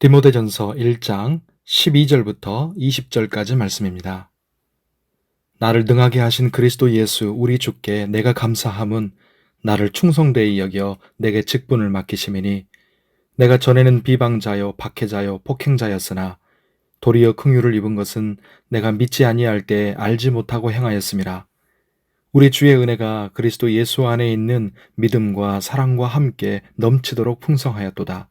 디모데전서 1장 12절부터 20절까지 말씀입니다. 나를 능하게 하신 그리스도 예수 우리 주께 내가 감사함은 나를 충성되이 여겨 내게 직분을 맡기심이니 내가 전에는 비방자요 박해자요 폭행자였으나 도리어 긍휼을 입은 것은 내가 믿지 아니할 때 알지 못하고 행하였음이라 우리 주의 은혜가 그리스도 예수 안에 있는 믿음과 사랑과 함께 넘치도록 풍성하였도다.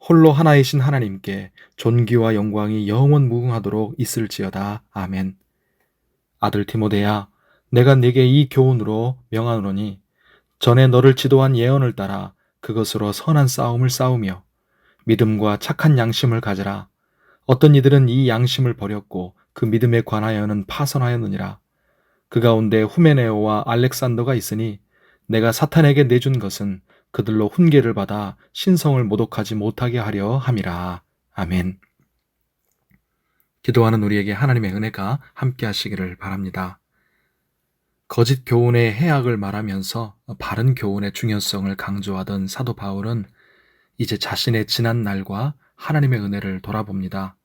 홀로 하나이신 하나님께 존귀와 영광이 영원 무궁하도록 있을지어다. 아멘. 아들 디모데야, 내가 네게 이 교훈으로 명하노니 전에 너를 지도한 예언을 따라 그것으로 선한 싸움을 싸우며 믿음과 착한 양심을 가져라. 어떤 이들은 이 양심을 버렸고 그 믿음에 관하여는 파선하였느니라. 그 가운데 후메네오와 알렉산더가 있으니 내가 사탄에게 내준 것은 그들로 훈계를 받아 신성을 모독하지 못하게 하려 함이라. 아멘. 기도하는 우리에게 하나님의 은혜가 함께 하시기를 바랍니다. 거짓 교훈의 해악을 말하면서 바른 교훈의 중요성을 강조하던 사도 바울은 이제 자신의 지난 날과 하나님의 은혜를 돌아봅니다.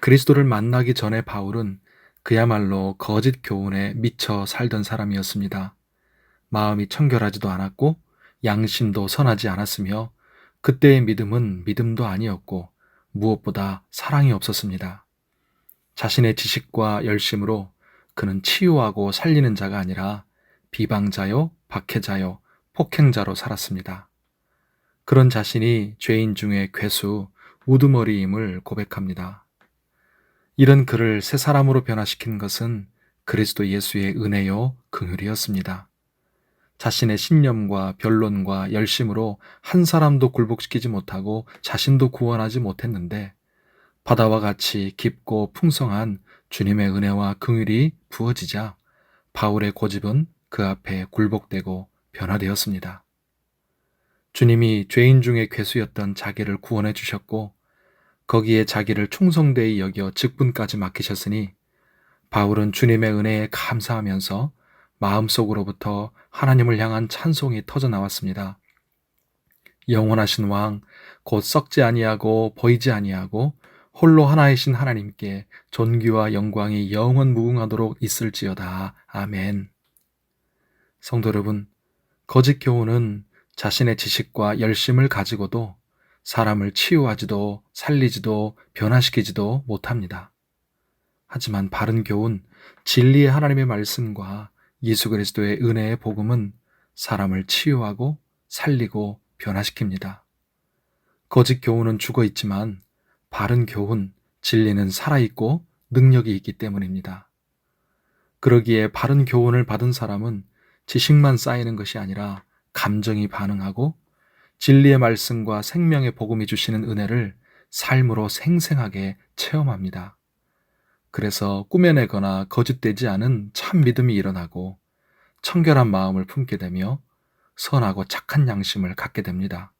그리스도를 만나기 전에 바울은 그야말로 거짓 교훈에 미쳐 살던 사람이었습니다. 마음이 청결하지도 않았고 양심도 선하지 않았으며 그때의 믿음은 믿음도 아니었고 무엇보다 사랑이 없었습니다. 자신의 지식과 열심으로 그는 치유하고 살리는 자가 아니라 비방자요, 박해자요, 폭행자로 살았습니다. 그런 자신이 죄인 중에 괴수, 우두머리임을 고백합니다. 이런 그를 새 사람으로 변화시킨 것은 그리스도 예수의 은혜요, 긍휼이었습니다. 자신의 신념과 변론과 열심으로 한 사람도 굴복시키지 못하고 자신도 구원하지 못했는데 바다와 같이 깊고 풍성한 주님의 은혜와 긍휼이 부어지자 바울의 고집은 그 앞에 굴복되고 변화되었습니다. 주님이 죄인 중에 괴수였던 자기를 구원해 주셨고 거기에 자기를 충성되이 여겨 직분까지 맡기셨으니 바울은 주님의 은혜에 감사하면서 마음속으로부터 하나님을 향한 찬송이 터져 나왔습니다. 영원하신 왕, 곧 썩지 아니하고 보이지 아니하고 홀로 하나이신 하나님께 존귀와 영광이 영원 무궁하도록 있을지어다. 아멘. 성도 여러분, 거짓 교훈은 자신의 지식과 열심을 가지고도 사람을 치유하지도 살리지도 변화시키지도 못합니다. 하지만 바른 교훈, 진리의 하나님의 말씀과 예수 그리스도의 은혜의 복음은 사람을 치유하고 살리고 변화시킵니다. 거짓 교훈은 죽어 있지만 바른 교훈, 진리는 살아있고 능력이 있기 때문입니다. 그러기에 바른 교훈을 받은 사람은 지식만 쌓이는 것이 아니라 감정이 반응하고 진리의 말씀과 생명의 복음이 주시는 은혜를 삶으로 생생하게 체험합니다. 그래서 꾸며내거나 거짓되지 않은 참 믿음이 일어나고 청결한 마음을 품게 되며 선하고 착한 양심을 갖게 됩니다.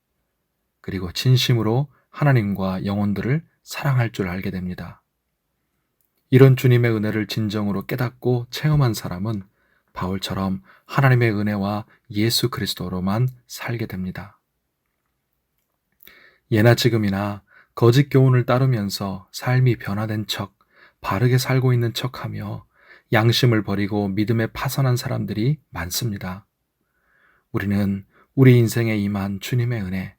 그리고 진심으로 하나님과 영혼들을 사랑할 줄 알게 됩니다. 이런 주님의 은혜를 진정으로 깨닫고 체험한 사람은 바울처럼 하나님의 은혜와 예수 그리스도로만 살게 됩니다. 예나 지금이나 거짓 교훈을 따르면서 삶이 변화된 척, 바르게 살고 있는 척하며 양심을 버리고 믿음에 파선한 사람들이 많습니다. 우리는 우리 인생에 임한 주님의 은혜,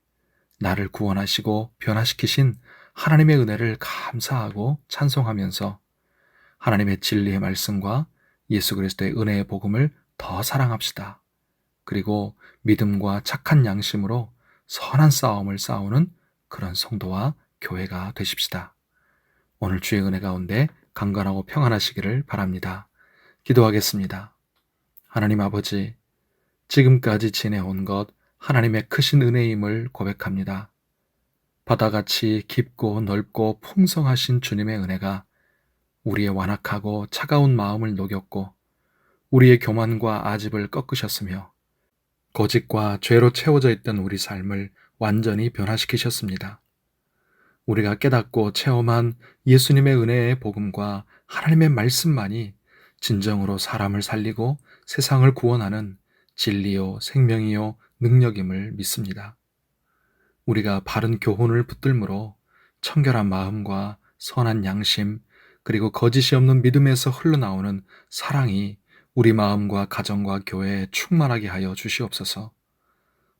나를 구원하시고 변화시키신 하나님의 은혜를 감사하고 찬송하면서 하나님의 진리의 말씀과 예수 그리스도의 은혜의 복음을 더 사랑합시다. 그리고 믿음과 착한 양심으로 선한 싸움을 싸우는 그런 성도와 교회가 되십시다. 오늘 주의 은혜 가운데 강건하고 평안하시기를 바랍니다. 기도하겠습니다. 하나님 아버지, 지금까지 지내온 것 하나님의 크신 은혜임을 고백합니다. 바다같이 깊고 넓고 풍성하신 주님의 은혜가 우리의 완악하고 차가운 마음을 녹였고 우리의 교만과 아집을 꺾으셨으며 거짓과 죄로 채워져 있던 우리 삶을 완전히 변화시키셨습니다. 우리가 깨닫고 체험한 예수님의 은혜의 복음과 하나님의 말씀만이 진정으로 사람을 살리고 세상을 구원하는 진리요 생명이요 능력임을 믿습니다. 우리가 바른 교훈을 붙들므로 청결한 마음과 선한 양심 그리고 거짓이 없는 믿음에서 흘러나오는 사랑이 우리 마음과 가정과 교회에 충만하게 하여 주시옵소서.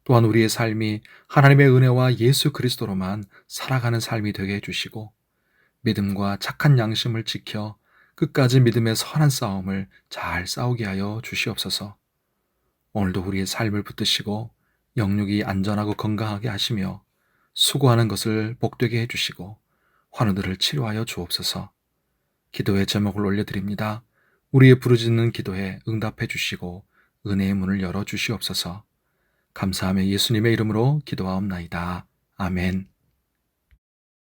또한 우리의 삶이 하나님의 은혜와 예수 그리스도로만 살아가는 삶이 되게 해주시고 믿음과 착한 양심을 지켜 끝까지 믿음의 선한 싸움을 잘 싸우게 하여 주시옵소서. 오늘도 우리의 삶을 붙드시고 영육이 안전하고 건강하게 하시며 수고하는 것을 복되게 해주시고 환우들을 치료하여 주옵소서. 기도의 제목을 올려드립니다. 우리의 부르짖는 기도에 응답해 주시고 은혜의 문을 열어 주시옵소서. 감사하며 예수님의 이름으로 기도하옵나이다. 아멘.